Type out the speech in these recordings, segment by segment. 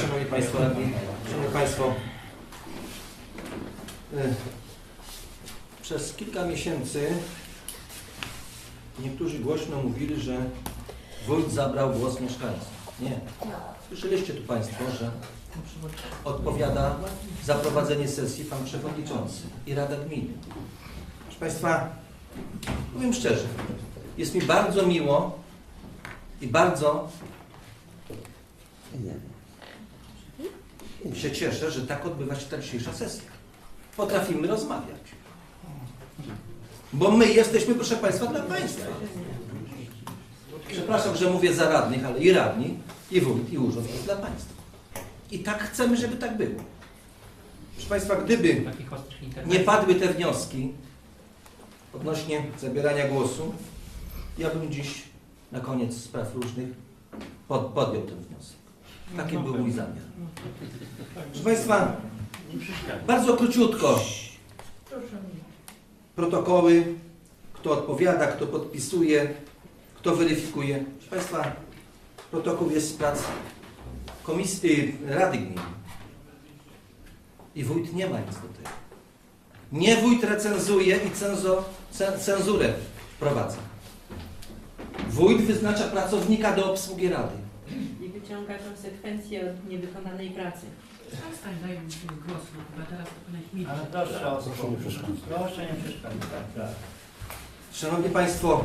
Szanowni Państwo Szanowni Państwo, y, przez kilka miesięcy niektórzy głośno mówili, że wójt zabrał głos mieszkańcom. Nie. Słyszeliście tu Państwo, że odpowiada za prowadzenie sesji Pan Przewodniczący i Rada Gminy. Proszę Państwa, powiem szczerze, jest mi bardzo miło i bardzo się cieszę, że tak odbywa się ta dzisiejsza sesja. Potrafimy rozmawiać. Bo my jesteśmy, proszę Państwa, dla Państwa. Przepraszam, że mówię za radnych, ale i radni, i wójt, i urząd jest dla Państwa. I tak chcemy, żeby tak było. Proszę Państwa, gdyby nie padły te wnioski odnośnie zabierania głosu, ja bym dziś na koniec spraw różnych pod, podjął ten wniosek. Taki był mój zamiar. Proszę Państwa, bardzo króciutko protokoły, kto odpowiada, kto podpisuje, kto weryfikuje. Proszę Państwa, protokół jest z prac komisji Rady Gminy. I wójt nie ma nic do tego. Nie wójt recenzuje i cenzo, cen, cenzurę wprowadza. Wójt wyznacza pracownika do obsługi rady. i wyciąga konsekwencje od niewykonanej pracy. Przestań, daj mi głos, bo chyba teraz to powinieneś milczeć. Ale proszę o spokój. Proszę nie przeszkadzać. Tak, tak. Szanowni Państwo,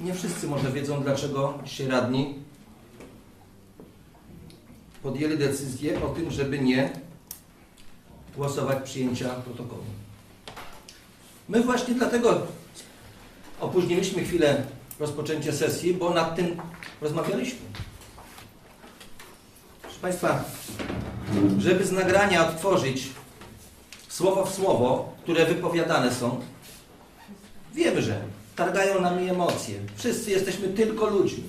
nie wszyscy może wiedzą, dlaczego się radni podjęli decyzję o tym, żeby nie głosować przyjęcia protokołu. My właśnie dlatego opóźniliśmy chwilę rozpoczęcie sesji, bo nad tym rozmawialiśmy. Proszę Państwa, żeby z nagrania odtworzyć słowo w słowo, które wypowiadane są, wiemy, że targają nami emocje. Wszyscy jesteśmy tylko ludźmi.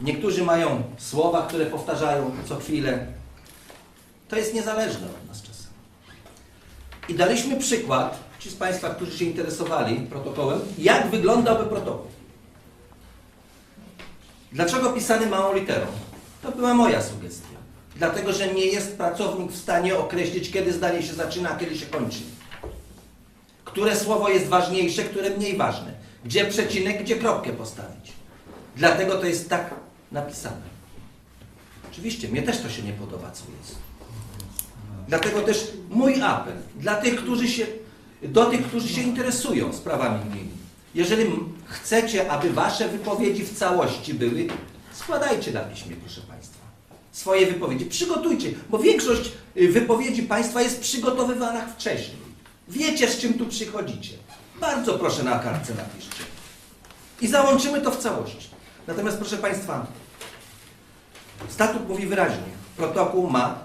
Niektórzy mają słowa, które powtarzają co chwilę. To jest niezależne od nas czasem. I daliśmy przykład, ci z Państwa, którzy się interesowali protokołem, jak wyglądałby protokół. Dlaczego pisany małą literą? To była moja sugestia. Dlatego, że nie jest pracownik w stanie określić, kiedy zdanie się zaczyna, a kiedy się kończy. Które słowo jest ważniejsze, które mniej ważne. Gdzie przecinek, gdzie kropkę postawić. Dlatego to jest tak napisane. Oczywiście, mnie też to się nie podoba, co jest. Dlatego też mój apel dla tych, którzy się, do tych, którzy się interesują sprawami gminy. Jeżeli chcecie, aby wasze wypowiedzi w całości były, składajcie na piśmie, proszę Państwa swoje wypowiedzi. Przygotujcie, bo większość y, wypowiedzi Państwa jest przygotowywana wcześniej. Wiecie, z czym tu przychodzicie. Bardzo proszę na kartce napiszcie. I załączymy to w całości. Natomiast proszę Państwa, statut mówi wyraźnie, protokół ma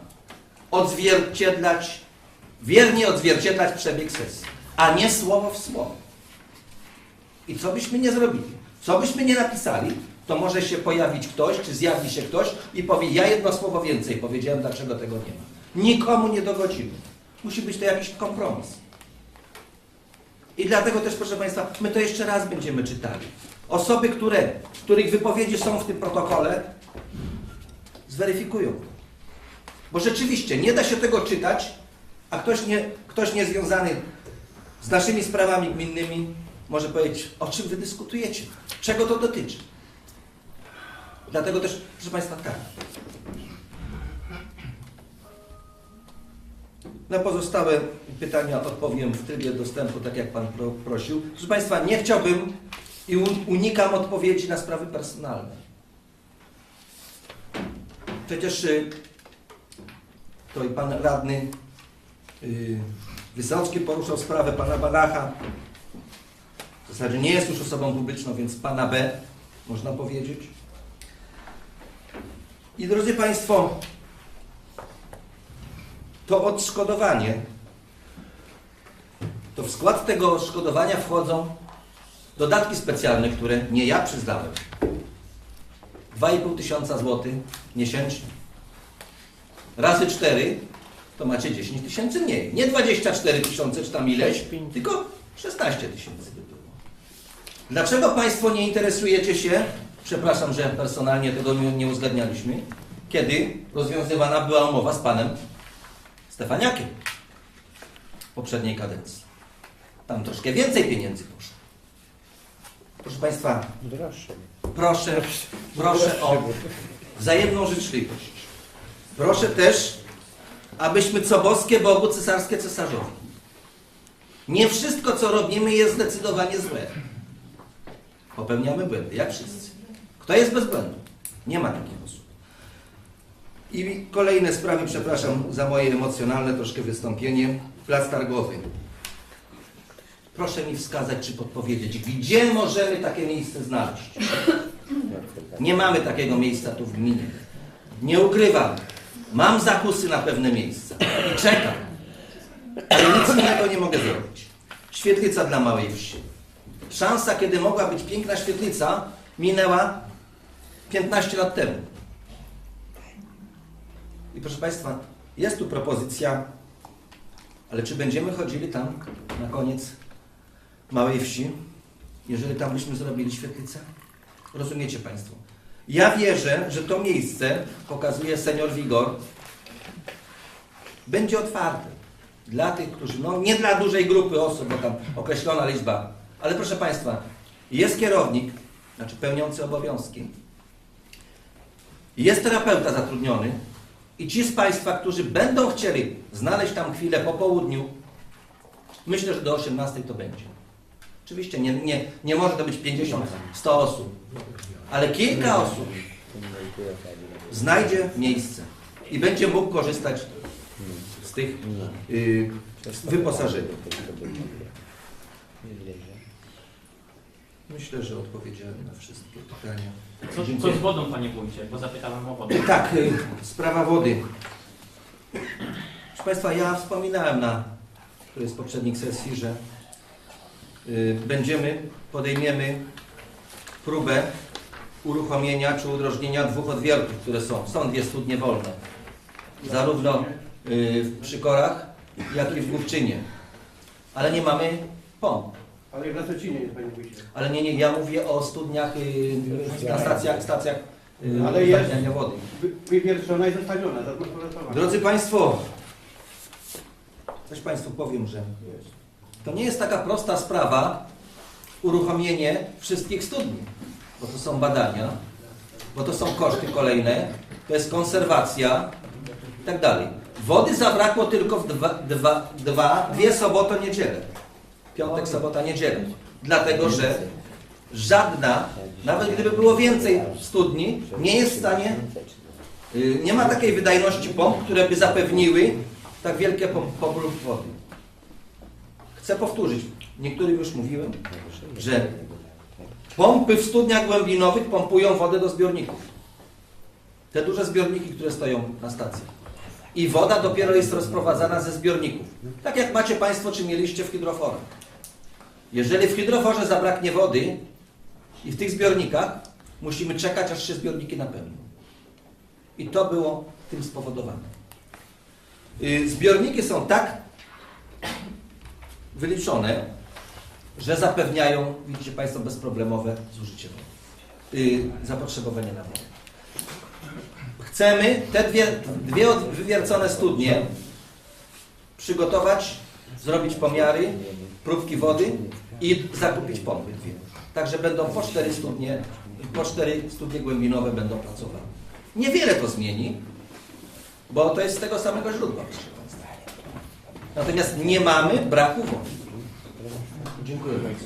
odzwierciedlać, wiernie odzwierciedlać przebieg sesji, a nie słowo w słowo. I co byśmy nie zrobili, co byśmy nie napisali, to może się pojawić ktoś, czy zjawi się ktoś i powie, ja jedno słowo więcej powiedziałem, dlaczego tego nie ma. Nikomu nie dogodzimy. Musi być to jakiś kompromis. I dlatego też, proszę Państwa, my to jeszcze raz będziemy czytali. Osoby, które, których wypowiedzi są w tym protokole, zweryfikują. Bo rzeczywiście nie da się tego czytać, a ktoś, nie, ktoś niezwiązany z naszymi sprawami gminnymi może powiedzieć, o czym wy dyskutujecie, czego to dotyczy. Dlatego też, proszę Państwa, tak. Na pozostałe pytania odpowiem w trybie dostępu, tak jak Pan pro, prosił. Proszę Państwa, nie chciałbym i un- unikam odpowiedzi na sprawy personalne. Przecież y, to i Pan Radny Wysocki poruszał sprawę Pana Banacha. W zasadzie nie jest już osobą publiczną, więc Pana B, można powiedzieć. I drodzy Państwo, to odszkodowanie, to w skład tego odszkodowania wchodzą dodatki specjalne, które nie ja przyznałem. 2,5 tysiąca złotych miesięcznie. Razy 4 to macie 10 tysięcy mniej. Nie 24 tysiące czy tam ileś, tylko 16 tysięcy by było. Dlaczego Państwo nie interesujecie się, przepraszam, że personalnie tego nie, uzgadnialiśmy, kiedy rozwiązywana była umowa z Panem Stefaniakiem w poprzedniej kadencji? Tam troszkę więcej pieniędzy poszło. Proszę Państwa, Droższe. proszę, proszę o wzajemną życzliwość. Proszę też, abyśmy co boskie Bogu, cesarskie cesarzowi. Nie wszystko, co robimy, jest zdecydowanie złe. Popełniamy błędy, jak wszyscy. Kto jest bez błędu? Nie ma takich osób. I kolejne sprawy, przepraszam za moje emocjonalne troszkę wystąpienie. Plac targowy. Proszę mi wskazać, czy podpowiedzieć, gdzie możemy takie miejsce znaleźć. Nie mamy takiego miejsca tu w gminie. Nie ukrywam. Mam zakusy na pewne miejsca i czekam. Ale nic innego nie mogę zrobić. Świetlica dla małej wsi. Szansa, kiedy mogła być piękna świetlica, minęła 15 lat temu. I proszę Państwa, jest tu propozycja, ale czy będziemy chodzili tam na koniec małej wsi, jeżeli tam byśmy zrobili świetlicę? Rozumiecie Państwo? Ja wierzę, że to miejsce, pokazuje senior Wigor, będzie otwarte dla tych, którzy, no nie dla dużej grupy osób, bo tam określona liczba, ale proszę Państwa, jest kierownik, znaczy pełniący obowiązki, jest terapeuta zatrudniony i ci z Państwa, którzy będą chcieli znaleźć tam chwilę po południu, myślę, że do 18 to będzie. Oczywiście nie, nie, nie może to być 50, 100 osób, ale kilka osób znajdzie miejsce i będzie mógł korzystać z tych y, wyposażenia. Myślę, że odpowiedziałem na wszystkie pytania. Co, co z wodą, panie wójcie? Bo zapytałem o wodę. Tak, y, sprawa wody. Proszę Państwa, ja wspominałem na którejś z poprzednich sesji, że y, będziemy, podejmiemy próbę uruchomienia czy udrożnienia dwóch odwiertów, które są. Są dwie studnie wolne. Zarówno y, w Przykorach, jak i w Główczynie. Ale nie mamy pomp. Ale w Lasocinie jest Panie Wójcie. Ale nie, nie, ja mówię o studniach, y, na stacjach, stacjach y, Ale jest- wody. Wy- Wywierszona i zostawiona, zagospodarowana. Drodzy Państwo, coś Państwu powiem, że to nie jest taka prosta sprawa uruchomienie wszystkich studni, bo to są badania, bo to są koszty kolejne, to jest konserwacja i tak dalej. Wody zabrakło tylko w dwa, dwa, dwa dwie soboto, niedzielę. Piątek, sobota, niedzielę. Dlatego, że żadna, nawet gdyby było więcej studni, nie jest w stanie Y, Nie ma takiej wydajności pomp, które by zapewniły tak wielkie popływ wody. Chcę powtórzyć, niektórym już mówiłem, że pompy w studniach głębinowych pompują wodę do zbiorników. Te duże zbiorniki, które stoją na stacji. I woda dopiero jest rozprowadzana ze zbiorników. Tak jak macie Państwo, czy mieliście w hydroforach. Jeżeli w hydroforze zabraknie wody i w tych zbiornikach, musimy czekać, aż się zbiorniki napełnią. I to było tym spowodowane. Y, Zbiorniki są tak wyliczone, że zapewniają, widzicie Państwo, bezproblemowe zużycie wody. Y, Zapotrzebowanie na wodę. Chcemy te dwie, dwie wywiercone studnie przygotować, zrobić pomiary, próbki wody i zakupić pompy. Także będą po cztery studnie, po cztery studnie głębinowe będą pracowały. Niewiele to zmieni, bo to jest z tego samego źródła. Natomiast nie mamy braku wody. Dziękuję bardzo.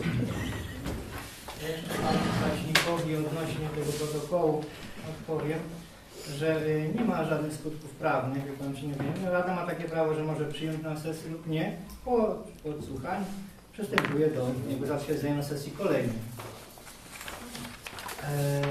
Kraśnikowi odnośnie tego protokołu odpowiem, że y, nie ma żadnych skutków prawnych, jak pan się nie wie. Rada ma takie prawo, że może przyjąć na sesję lub nie. Po odsłuchaniu przystępuje do jego zatwierdzenia na sesji kolejnej. Eee,